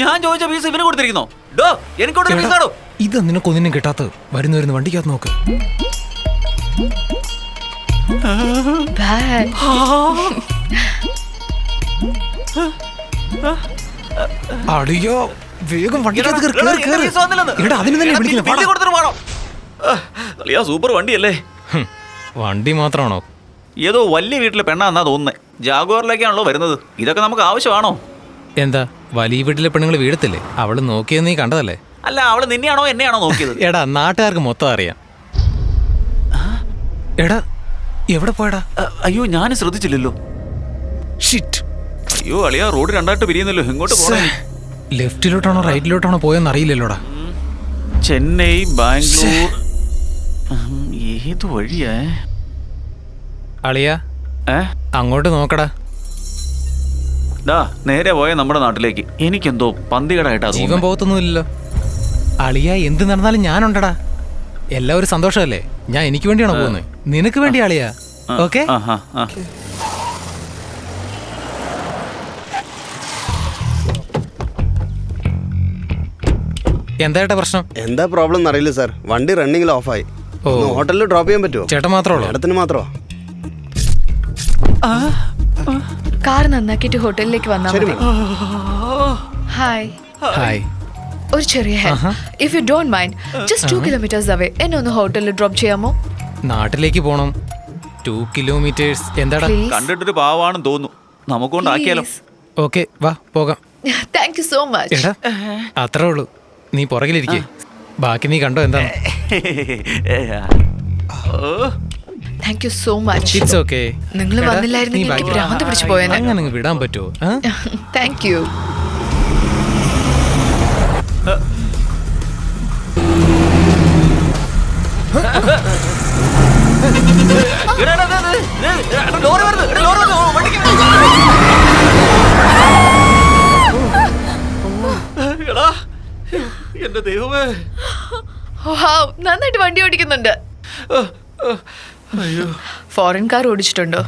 ഞാൻ ചോദിച്ച ഫീസ് ഇവന് കൊടുത്തിരിക്കുന്നോ? ഡോ എനിക്ക് ഫീസ് ആടോ ഇത് നിനക്കൊന്നിനും കിട്ടാത്തത്? വരുന്ന വരുന്ന വണ്ടിക്കകത്ത് നോക്ക്. അടിയോ വേഗം വണ്ടിക്കകത്ത് സൂപ്പർ വണ്ടിയല്ലേ. വണ്ടി മാത്രമാണോ? ഏതോ വലിയ വീട്ടിലെ പെണ്ണാന്നാ തോന്നുന്നത് ജാഗോറിലേക്കാണല്ലോ വരുന്നത്. ഇതൊക്കെ നമുക്ക് ആവശ്യമാണോ? എന്താ വലിയ വീട്ടിലെ പെണ്ണുങ്ങൾ വീഴത്തില്ലേ അവൾ നോക്കിയെന്ന് നീ കണ്ടതല്ലേ? അല്ല അവൾ നിന്നെയാണോ എന്നെയാണോ നോക്കിയത്? എടാ നാട്ടുകാർക്ക് മൊത്തം അറിയാം. എടാ എവിടെ പോയടാ? അയ്യോ ഞാൻ ശ്രദ്ധിച്ചില്ലല്ലോ. ഷിറ്റ് അയ്യോ അളിയാ റോഡ് രണ്ടായിട്ട് പിരിയുന്നല്ലോ. എങ്ങോട്ട് പോണേ? ലെഫ്റ്റിലോട്ടാണോ റൈറ്റിലോട്ടാണോ പോയെന്ന് അറിയില്ലല്ലോടാ. ചെന്നൈ ബാംഗ്ലൂർ. ഉം, ഏത് വഴിയാ? അളിയാ ഏ? അങ്ങോട്ട് നോക്കടാ. ദാ നേരെ പോയ നമ്മുടെ നാട്ടിലേക്ക്. എനിക്കെന്തോ പന്തികടായിട്ടാ ജീവൻ. പോകത്തൊന്നുമില്ലല്ലോ. അളിയ എന്ത് നടന്നാലും ഞാനുണ്ടടാ. എല്ലാവരും സന്തോഷമല്ലേ? ഞാൻ എനിക്ക് വേണ്ടിയാണോ പോകുന്നത് നിനക്ക് വേണ്ടി അളിയ. ഓക്കെ. എന്താ പ്രശ്നം? എന്താ പ്രോബ്ലം എന്നറിയില്ല സാർ വണ്ടി റണ്ണിങ്ങിൽ ഓഫായി ഹോട്ടലിൽ ഡ്രോപ്പ് ചെയ്യാൻ പറ്റുമോ ചേട്ടൻ മാത്രമേ ചേട്ടത്തിന് ഇടത്തിന് മാത്രമോ? കാർ നന്നാക്കിയിട്ട് ഹോട്ടലിലേക്ക് വന്നാൽ മതി. ഹായ് ഹായ് ഒരു ചെറിയ help. If you don't mind just two kilometres away എന്നെ ഒന്ന് ഹോട്ടലിൽ ഡ്രോപ്പ് ചെയ്യാമോ? നാട്ടിലേക്ക് പോണം. ടു കിലോമീറ്റേഴ്സ് എന്താടാ? കണ്ടിട്ടൊരു പാവാണെന്ന് തോന്നുന്നു. നമുക്കൊണ്ട് ആക്കിയാലോ ഓക്കെ വാ പോകാം. താങ്ക് യു സോ മച്ച് എടാ അത്രേ ഉള്ളൂ. നീ പുറകിലിരിക്കേ. ബാക്കി നീ കണ്ടോ എന്താണ്? ഓ, thank you so much it's okay നിങ്ങൾ വന്നില്ലായിരുന്നെങ്കിൽ എനിക്ക് ഭ്രാന്ത് പിടിച്ചു പോയേനെ. അങ്ങനെ അങ്ങ് വിടാൻ പറ്റുമോ? ആ? താങ്ക് യു എടാ, എന്റെ ദൈവമേ. വാവ് നന്നായിട്ട് വണ്ടി ഓടിക്കുന്നുണ്ട്. ഫോറിൻ കാർ ഓടിച്ചിട്ടുണ്ടോ?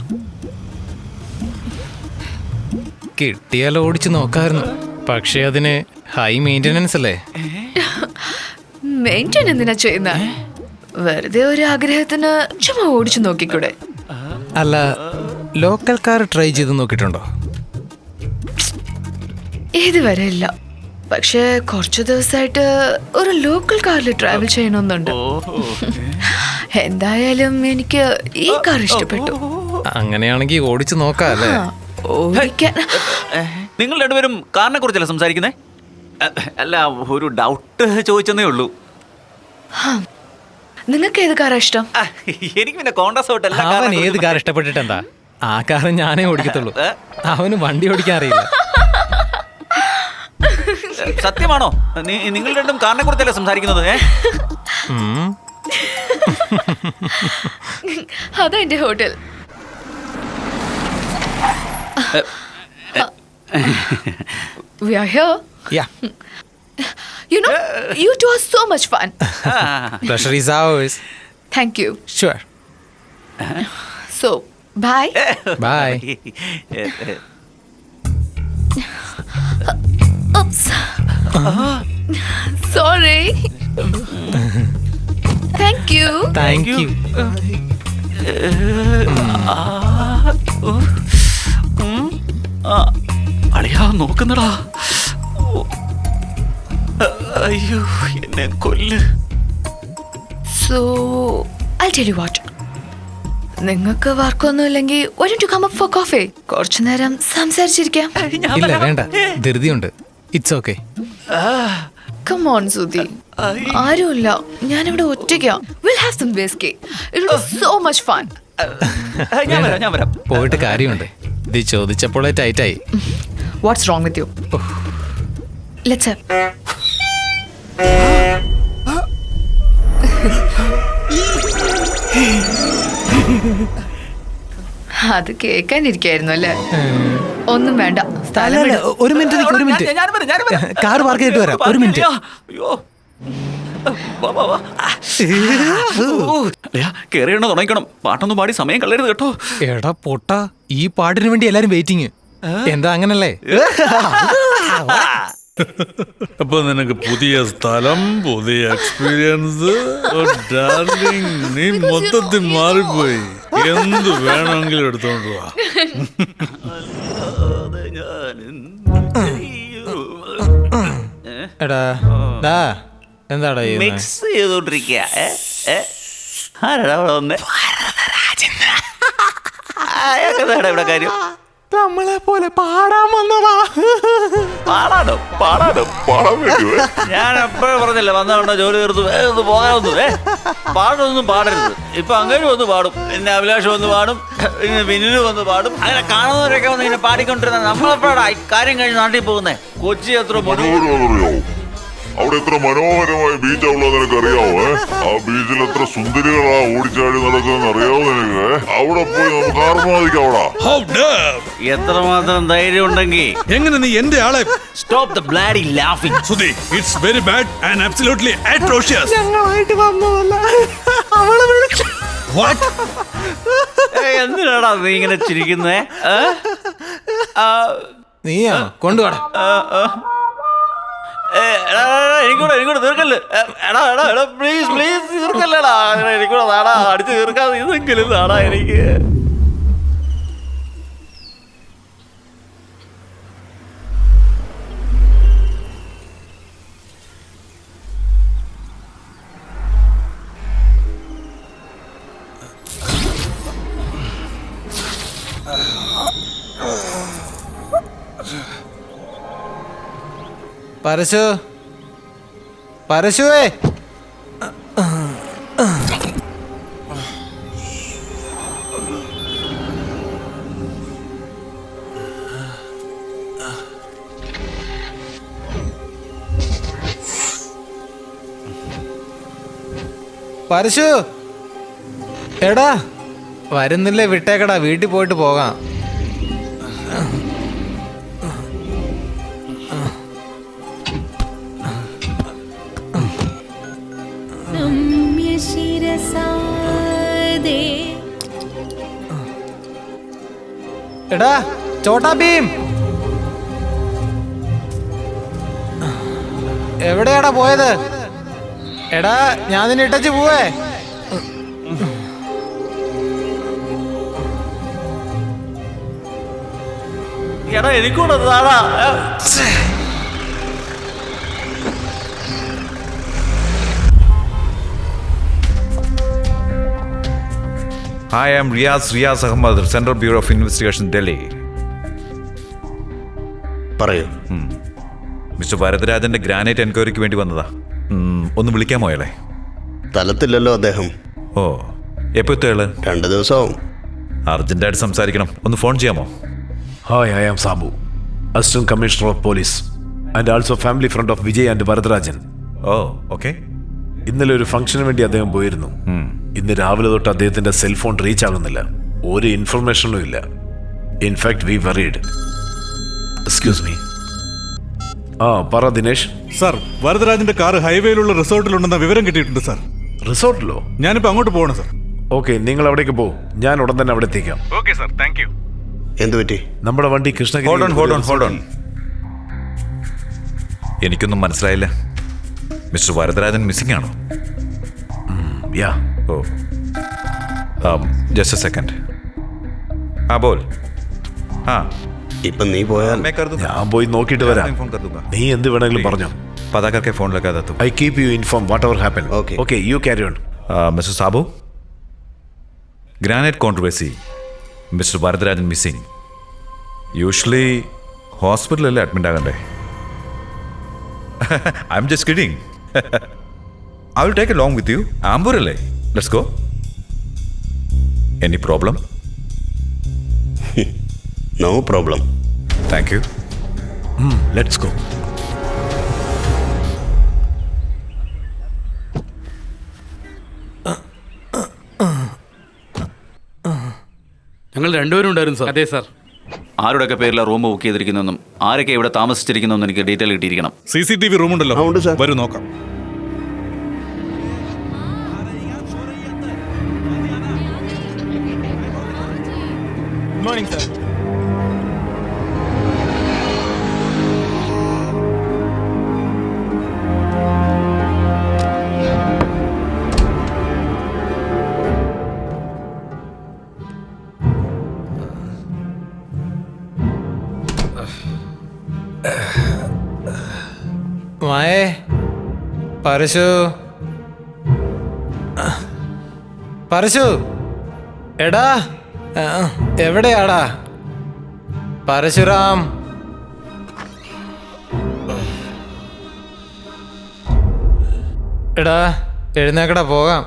കിട്ടിയാൽ ഓടിച്ചു നോക്കായിരുന്നു. പക്ഷെ അതിന് ഹൈ മെയിന്റെനൻസ് അല്ലേ? മെയിന്റെയിൻ എന്തിനാ ചെയ്യുന്ന? വെറുതെ ഒരു ആഗ്രഹത്തിന് ചുമ്മാ ഓടിച്ചു നോക്കിക്കൂടെ? അല്ല ലോക്കൽ കാർ ട്രൈ ചെയ്ത് നോക്കിയിട്ടുണ്ടോ? ഇതുവരെ ഇല്ല. പക്ഷേ കുറച്ച് ദിവസമായിട്ട് ഒരു ലോക്കൽ കാറിൽ ട്രാവൽ ചെയ്യണമെന്നുണ്ട്. എന്തായാലും എനിക്ക് ഈ കാർ ഇഷ്ടപ്പെട്ടു. അങ്ങനെയാണെങ്കിൽ ഓടിച്ചു നോക്കാം അല്ലേ? ഓടിക്കാൻ. നിങ്ങൾ രണ്ടുപേരും കാറിനെ കുറിച്ചല്ല സംസാരിക്കുന്നേ? അല്ല ഒരു ഡൗട്ട് ചോദിച്ചെന്നേ ഉള്ളൂ. നിങ്ങൾക്ക് ഏത് കാറാ ഇഷ്ടം? എനിക്ക് പിന്നെ കോൺഗ്രസ് അവൻ ഏത് കാർ ഇഷ്ടപ്പെട്ടിട്ട് എന്താ ആ കാർ ഞാനേ ഓടിക്കത്തുള്ളൂ? അവന് വണ്ടി ഓടിക്കാൻ അറിയില്ല. സത്യമാണോ? നിങ്ങൾ രണ്ടും കാറിനെ കുറിച്ചല്ലേ സംസാരിക്കുന്നത് ഏ. അതാ എന്റെ hotel We are here. Yeah, You know, you two are so much fun. ആ, pleasure is ours. Thank you. Sure. So, bye. Bye. Oops. Sorry. Thank you thank you അളിയാ നോക്കുന്നടാ. അയ്യോ എന്നെ കൊല്ല്. So I tell you what നിങ്ങൾക്ക് വർക്കൊന്നും ഇല്ലെങ്കിൽ ഒരു to come up for coffee കുറച്ചു നേരം സംസാരിച്ചിരിക്കാം. ഇല്ല. വേണ്ട. ധൃതിയുണ്ട്. It's okay come on Sudhi ആരുമില്ല. ഞാനിവിടെ ഒറ്റയ്ക്കാ? Will have some whisky it so much fun ആ, ഞാൻ വരാം ഞാൻ വരാം. പോയിട്ട് കാര്യമുണ്ട്. ഇത് ചോദിച്ചപ്പോഴേ ടൈറ്റായി what's wrong with you let's അത് കേൾക്കാനിരിക്കായിരുന്നു അല്ലേ? ഒന്നും വേണ്ട. സ്ഥലം. ഒരു മിനിറ്റ് നിൽക്ക്, ഒരു മിനിറ്റ്. ഞാൻ- ഞാൻ വരാം, ഞാൻ വരാം. കാർ പാർക്ക് ചെയ്തിട്ട് വരാം. ഒരു മിനിറ്റ്. അയ്യോ. വാ, വാ, വാ. കേറിയെണ്ണ തുടങ്ങിക്കണം. പാട്ടൊന്നും പാടി സമയം കളയരുത് കേട്ടോ. എടാ പൊട്ട ഈ പാട്ടിന് വേണ്ടി എല്ലാരും വെയിറ്റിങ് എന്താ അങ്ങനല്ലേ? അപ്പൊ നിനക്ക് പുതിയ സ്ഥലം പുതിയ എക്സ്പീരിയൻസ് ഡാർലിംഗ് നീ മൊത്തത്തിൽ മാറിപ്പോയി. എന്ത് വേണമെങ്കിലും എടുത്തോണ്ട് വാ. എടാ എന്താടാ? മിക്സ് ചെയ്തോണ്ടിരിക്കുക ആരാടാ അവിടെ വന്നേ? എന്താടാ ഇവിടെ കാര്യം? നമ്മളെ പോലെ പാടാൻ വന്നതാ. പാടാനോ? പാടാനോ? പാടാൻ ഞാൻ എപ്പോഴും പറഞ്ഞില്ല വന്നവണ്ട ജോലി തീർത്തു വേഗം ഒന്ന് പോകാമെന്ന് ഏ? പാടൊന്നും പാടരുത്. ഇപ്പൊ അങ്ങനെ വന്ന് പാടും പിന്നെ അഭിലാഷം വന്ന് പാടും പിന്നെ വിനിൽ വന്ന് പാടും. അങ്ങനെ കാണുന്നവരൊക്കെ വന്ന് ഇങ്ങനെ പാടിക്കൊണ്ടിരുന്ന നമ്മളെപ്പോഴാണ് കാര്യം കഴിഞ്ഞ് നാട്ടിൽ പോകുന്നേ? കൊച്ചി എത്ര മനോഹരമാണെന്നറിയോ അവിടെ എത്ര മനോഹരമായ ബീച്ച് ഉള്ളത് നിനക്ക് അറിയാവോ ആ ബീച്ചിൽ എത്ര സുന്ദരികളാ ഓടിച്ചാടി നടക്കുന്നത് അറിയാവോ നിനക്ക് അവിടെ പോയി നമുക്ക് ആർമാദിക്കാം അവിടെ. How dare! എത്രമാത്രം ധൈര്യം ഉണ്ടെങ്കിൽ എങ്ങനെ നീ എന്റെ ആളെ stop the bloody laughing Sudhi it's very bad and absolutely atrocious ഞങ്ങളായിട്ട് വന്നതല്ല. അവളെ വിളിച്ചു വാട്ട് എന്തിനാടാ നീ ഇങ്ങനെ ചിരിക്കുന്നേ? ആ, നീയാ കൊണ്ടുപോടാ എനിക്കൂടെ എനിക്കൂടെ തീർക്കല്ലേ. എടാ എടാ എടാ പ്ലീസ് പ്ലീസ് തീർക്കല്ലേടാ. എനിക്കൂടെ നാടാ അടിച്ച് തീർക്കാതെ ഇതെങ്കിലും നാടാ എനിക്ക്. പരശു. പരശുവേ. പരശു. എടാ വരുന്നില്ലേ വിട്ടേക്കടാ വീട്ടിൽ പോയിട്ട് പോകാം. എടാ ചോട്ടാ ഭീം. എവിടെയാടാ പോയത്? എടാ ഞാൻ നിന്നെ ഇട്ടച്ച് പോവേ. എടാ എനിക്കൂടെ നാടാ Hi, I'm Riaz Riaz Ahmad, Central Bureau of Investigation, Delhi. പറയൂ മിസ്റ്റർ വരദരാജന്റെ ഗ്രാനൈറ്റ് എൻക്വയറിക്ക് വേണ്ടി വന്നതാ ഒന്ന് വിളിക്കാമോ അയാളെ സ്ഥലത്തില്ലല്ലോ അദ്ദേഹം ഓ എപ്പോ എത്തുകൾ രണ്ട് ദിവസമാവും അർജന്റായിട്ട് സംസാരിക്കണം ഒന്ന് ഫോൺ ചെയ്യാമോ Hi, I am Sabu, Assistant Commissioner of Police, and also family friend of Vijay and Varadarajan. Oh okay ഇന്നലെ ഒരു ഫംഗ്ഷന് വേണ്ടി അദ്ദേഹം പോയിരുന്നു ഇന്ന് രാവിലെ തൊട്ട് അദ്ദേഹത്തിന്റെ സെൽഫോൺ റീച്ച് ആകുന്നില്ല. ഒരു ഇൻഫർമേഷനും ഇല്ല. In fact we worried excuse me ആ പറ ദിനേഷ് സാർ വരദരാജന്റെ കാർ ഹൈവേയിലുള്ള റിസോർട്ടിലുണ്ടെന്ന വിവരം കിട്ടിയിട്ടുണ്ട് സാർ റിസോർട്ടിലോ? ഞാനിപ്പോ അങ്ങോട്ട് പോകണം സാർ ഓക്കെ നിങ്ങൾ അവിടേക്ക് പോ. ഞാൻ ഉടൻ തന്നെ അവിടെ എത്തിക്കാം. ഓക്കെ സാർ താങ്ക് യു എന്തു പറ്റി? നമ്മുടെ വണ്ടി Krishnagiri hold on hold on hold on എനിക്കൊന്നും മനസ്സിലായില്ല. മിസ്റ്റർ വരദരാജൻ മിസ്സിംഗ് ആണോ? യാ ഓ ജസ്റ്റ് സെക്കൻഡ് ആ ബോൾ ആ. ഇപ്പൊ നീ പോയാൽ ഞാൻ പോയി നോക്കിയിട്ട് വരാം. നീ എന്ത് വേണമെങ്കിലും പറഞ്ഞോ. പതാക്കെ ഫോണിലൊക്കെ അതെത്തും I keep you inform whatever happen Okay. Okay you carry on mister Sabu. Granite controversy mister Varadarajan missing usually ഹോസ്പിറ്റലല്ലേ admit ആകണ്ടേ? I am just kidding I will take a long with you ആംബൂരല്ലേ let's go any problem no problem thank you let's go ഞങ്ങൾ രണ്ടുപേരും ഉണ്ടായിരുന്നു sir അതെ sir ആരുടെയൊക്കെ പേരിലാണ് room book ചെയ്തിരിക്കുന്നതെന്നും ആരൊക്കെ ഇവിടെ താമസിച്ചിരിക്കുന്നതെന്നും എനിക്ക് detail കിട്ടിയിരിക്കണം. C C T V room ഉണ്ടല്ലോ. ആ, ഉണ്ട് സാർ. വരൂ നോക്കാം. മായേ പരശു. പരശു എടാ എവിടെയാടാ? പരശുരാം എടാ എഴുന്നേക്കടാ പോകാം.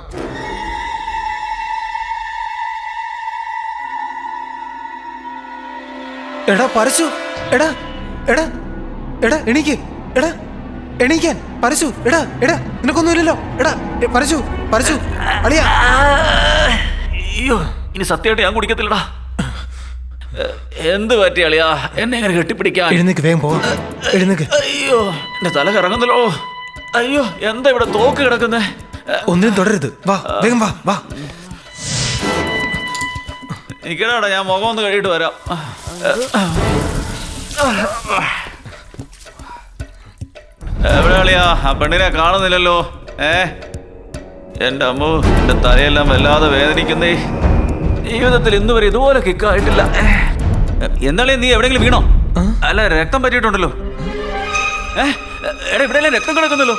എടാ പരശു എടാ എടാ എടാ എണീക്ക് എടാ. എണീക്കാൻ. പരശു എടാ എടാ നിനക്കൊന്നുമില്ലല്ലോ. എടാ പരശു പരശു അളിയാ. അയ്യോ ഇനി സത്യമായിട്ട് ഞാൻ കുടിക്കത്തില്ലടാ. എന്ത് പറ്റി അളിയാ? എന്നെ എങ്ങനെ കെട്ടിപ്പിടിക്കാൻ? എഴുന്നേക്ക് വേഗം പോ. എഴുന്നേക്ക്. അയ്യോ എന്റെ തല കറങ്ങുന്നല്ലോ. അയ്യോ എന്താ ഇവിടെ തോക്ക് കിടക്കുന്നേ? ഒന്നിനും തുടരുത്. വാ വേഗം വാ വാ. നിക്കടാടാ ഞാൻ മുഖം ഒന്ന് കഴിയിട്ട് വരാം. എവിടെ ആ പെണ്ണിനെ കാണുന്നില്ലല്ലോ. ഏ? എന്റെ അമ്മ എന്റെ തലയെല്ലാം വല്ലാതെ വേദനിക്കുന്നേ. ജീവിതത്തിൽ ഇന്നു വരെ ഇതുപോലെ കിക്കായിട്ടില്ല എന്നാളെ നീ എവിടെങ്കിലും വീണോ? അല്ല രക്തം പറ്റിയിട്ടുണ്ടല്ലോ. ഏ? എടാ ഇവിടെ രക്തം കിടക്കുന്നല്ലോ?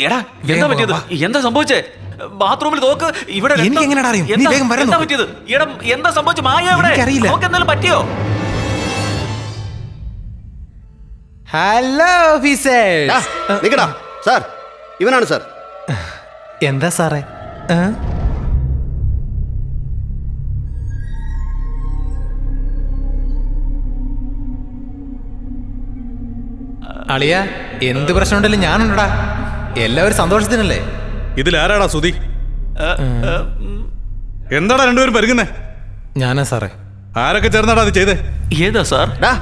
എടാ എന്താ പറ്റിയത്? എന്താ സംഭവിച്ചേ? ബാത്റൂമിൽ നോക്ക് ഇവിടെ എനിക്ക് എങ്ങനെടാ അറിയും? എന്താ- പറ്റിയത്? എടാ എന്താ സംഭവിച്ചു? മായ എവിടെ നോക്ക് എന്തെങ്കിലും പറ്റിയോ? ഹലോ ഓഫീസേഴ്സ് നിക്കടാ. സാർ ഇവനാണ് സാർ. എന്താ സാറേ? ഏ? അളിയ എന്ത് പ്രശ്നമുണ്ടല്ലോ ഞാനുണ്ടടാ. എല്ലാവരും സന്തോഷത്തിനല്ലേ? ഇതിലാരാടാ സുധി? എന്താടാ രണ്ടുപേരും പരുങ്ങുന്നേ ഞാനാ സാറേ. ആരൊക്കെ ചേർന്നാടാ അത് ചെയ്തേ? ഏതാ സാർ? ഡാ,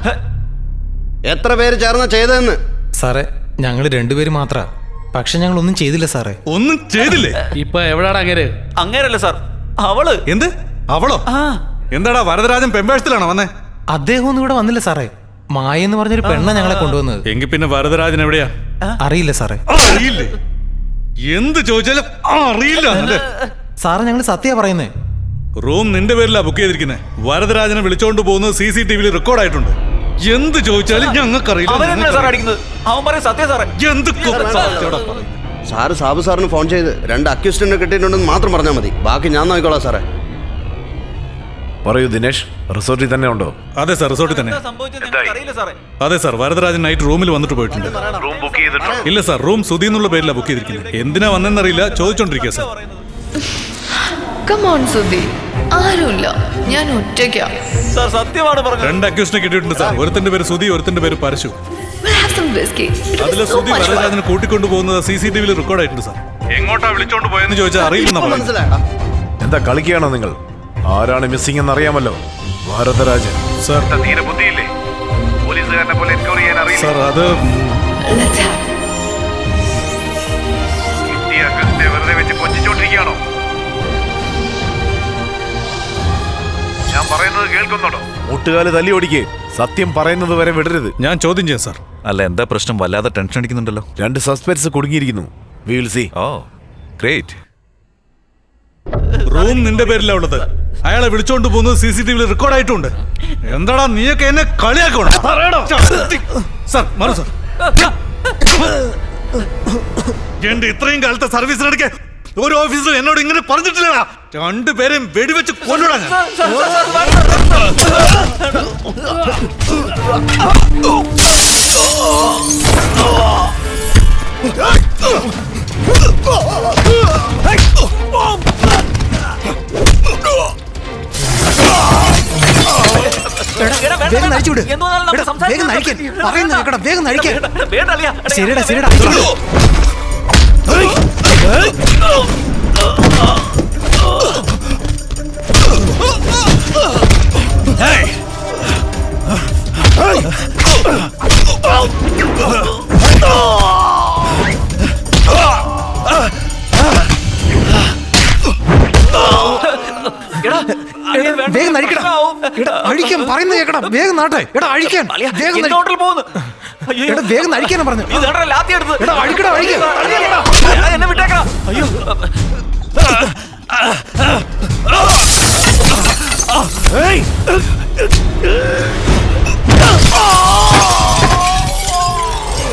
എത്ര പേര് ചേർന്ന ചെയ്തതെന്ന്? സാറേ ഞങ്ങൾ രണ്ടുപേര് മാത്ര. പക്ഷെ ഞങ്ങൾ ഒന്നും ചെയ്തില്ല സാറേ. ഒന്നും ചെയ്തില്ലേ? ഇപ്പൊ എവിടാണ് അങ്ങനെ അങ്ങേരല്ല സാർ. അവൾ. എന്ത്? അവളോ? ആ. എന്താടാ വരദരാജൻ പെമ്പേഴ്സിലാണോ വന്നേ? അദ്ദേഹം ഒന്നും ഇവിടെ വന്നില്ല സാറേ. മായ എന്ന് പറഞ്ഞൊരു പെണ്ണ ഞങ്ങളെ കൊണ്ടുവന്നത്. എങ്കിൽ പിന്നെ വരദരാജൻ എവിടെയാ? അറിയില്ല സാറേ. അറിയില്ലേ? എന്ത് ചോദിച്ചാലും ആ, അറിയില്ല അല്ലേ? സാറേ ഞങ്ങൾ സത്യ പറയുന്നേ. റൂം നിന്റെ പേരിലാ ബുക്ക് ചെയ്തിരിക്കുന്നത് വരദരാജനെ വിളിച്ചോണ്ട് പോകുന്നത് സി സി ടി വിയിൽ റെക്കോർഡ് ആയിട്ടുണ്ട് എന്ത് ചോദിച്ചാലും ഞങ്ങൾക്കറിയില്ല. സാർ. അടിക്കുന്നത്? അവൻ പറയും സത്യം സാറേ. സാബു സാറിന് ഫോൺ ചെയ്ത് രണ്ട് അക്യൂസ്റ്റിനെ കിട്ടിയിട്ടുണ്ടെന്ന് മാത്രം പറഞ്ഞാൽ മതി. ബാക്കി ഞാൻ നോക്കിക്കോളാം സാറേ. പറയൂ ദിനേഷ് റിസോർട്ടിൽ തന്നെ ഉണ്ടോ? അതെ സാർ റിസോർട്ടിൽ തന്നെ. അതെ സാർ വരദരാജൻ നൈറ്റ് റൂമിൽ വന്നിട്ട് പോയിട്ടുണ്ട്. റൂം ബുക്ക് ഇല്ല സാർ റൂം സുധി എന്നുള്ള പേരിലാണ് ബുക്ക് ചെയ്തിരിക്കുന്നത്. എന്തിനാ വന്നെന്നറിയില്ല ചോദിച്ചോണ്ടിരിക്കുക സാർ. Come on Sudhi. ആരുമില്ല. ഞാൻ ഒറ്റയ്ക്കാ. സാർ സത്യമാണ് പറഞ്ഞത്. രണ്ട് അക്യൂസ്റ്റിനെ കിട്ടിയിട്ടുണ്ട് സാർ. ഒരുത്തിന്റെ പേര് സുധി ഒരുത്തിന്റെ പേര് Parashu. We'll have some whiskey. It അതിലെ so സുധി much fun. വരദരാജനെ കൂട്ടിക്കൊണ്ടു പോകുന്നത് സി സി ടി വിയിൽ റെക്കോർഡ് ആയിട്ടുണ്ട് സാർ. എങ്ങോട്ടാ വിളിച്ചോണ്ട് പോയെന്ന് ചോദിച്ചാൽ അറിയില്ലെന്നാ പറയുന്നത് എന്താ കളിക്കുകയാണോ നിങ്ങൾ? ആരാണ് മിസ്സിംഗ് എന്ന് അറിയാമല്ലോ ഭാരതരാജൻ. സാർ. തീരെ ബുദ്ധിയില്ലേ? പോലീസുകാരനെ പോലെ എൻക്വയറി ചെയ്യാൻ അറിയില്ല? സാർ അത് Let's have. കിട്ടിയ അഗസ്റ്റിനെ വെറുതെ വെച്ച് കൊഞ്ചിച്ചോണ്ടിരിക്കുകയാണോ പറയുന്നത് കേൾക്കുന്നുണ്ടോ? മുട്ടുകാൽ തല്ലി ഓടിക്കേ. സത്യം പറയുന്നത് വരെ വിടരുത്. ഞാൻ ചോദ്യം ചെയ്യാം സാർ. അല്ല എന്താ പ്രശ്നം? വല്ലാതെ ടെൻഷൻ അടിക്കുന്നുണ്ടല്ലോ. രണ്ട് suspense കുടുങ്ങിയിരിക്കുന്നു. We will see oh great room നിന്റെ പേരിലാ ഉള്ളത്. അയാളെ വിളിച്ചോണ്ട് പോകുന്നത് സി സി ടി വിയിൽ റെക്കോർഡ് ആയിട്ടുണ്ട്. എന്താടാ നീയൊക്കെ എന്നെ കളിയാക്കണം സാർ മാറു സാർ. എന്റെ ഇത്രയും കാലത്തെ സർവീസിനിടയ്ക്ക് ഒരു ഓഫീസർ എന്നോട് ഇങ്ങനെ പറഞ്ഞിട്ടില്ലടാ. രണ്ടുപേരെയും വെടിവെച്ച് കൊല്ലടാ വേഗം വേഗം നഴിക്കാൻ പറയുന്നത് കേക്കടാ വേഗം നഴിക്കാൻ ശരിടാ ശരിടാ വേഗം എടാ അഴിക്കാൻ പറയുന്നത് കേക്കടാ വേഗം നാട്ടെ. എടാ അഴിക്കാൻ. വേഗം പോകുന്നു? എടാ വേഗം നഴിക്കാനാ പറഞ്ഞു ഇത് എടാ ലാത്തി എടുത്ത്. എടാ അഴിക്കടാ അഴിക്കാൻ എടാ, എന്നെ വിട്ടേക്കണം അയ്യോ.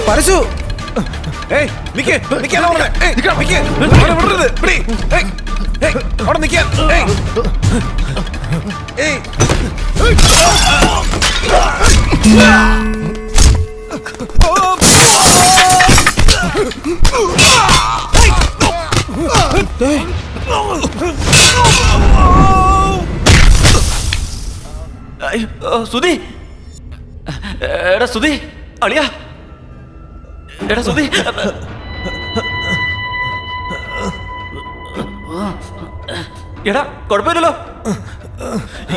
പരശു ഏയ് നിക്ക് നിക്കാനാ പറഞ്ഞേ? ഏയ് നിക്ക് അവിടെ വിടരുത്. പിടി. ഏയ് ഏയ് അവിടെ നിക്ക്. ഏയ്. ഏയ്. സുധി. എടാ സുധി അളിയ. എടാ സുധി. എടാ കുഴപ്പമില്ലല്ലോ.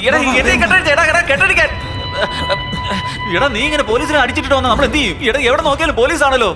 എടാ എന്നെ കെട്ടടിച്ച എടാ എടാ കെട്ടടിക്കാൻ എടാ നീ ഇങ്ങനെ പോലീസിനെ അടിച്ചിട്ട് വന്നാൽ നമ്മൾ എന്ത് ചെയ്യും എവിടെ നോക്കിയാലും പോലീസാണല്ലോ.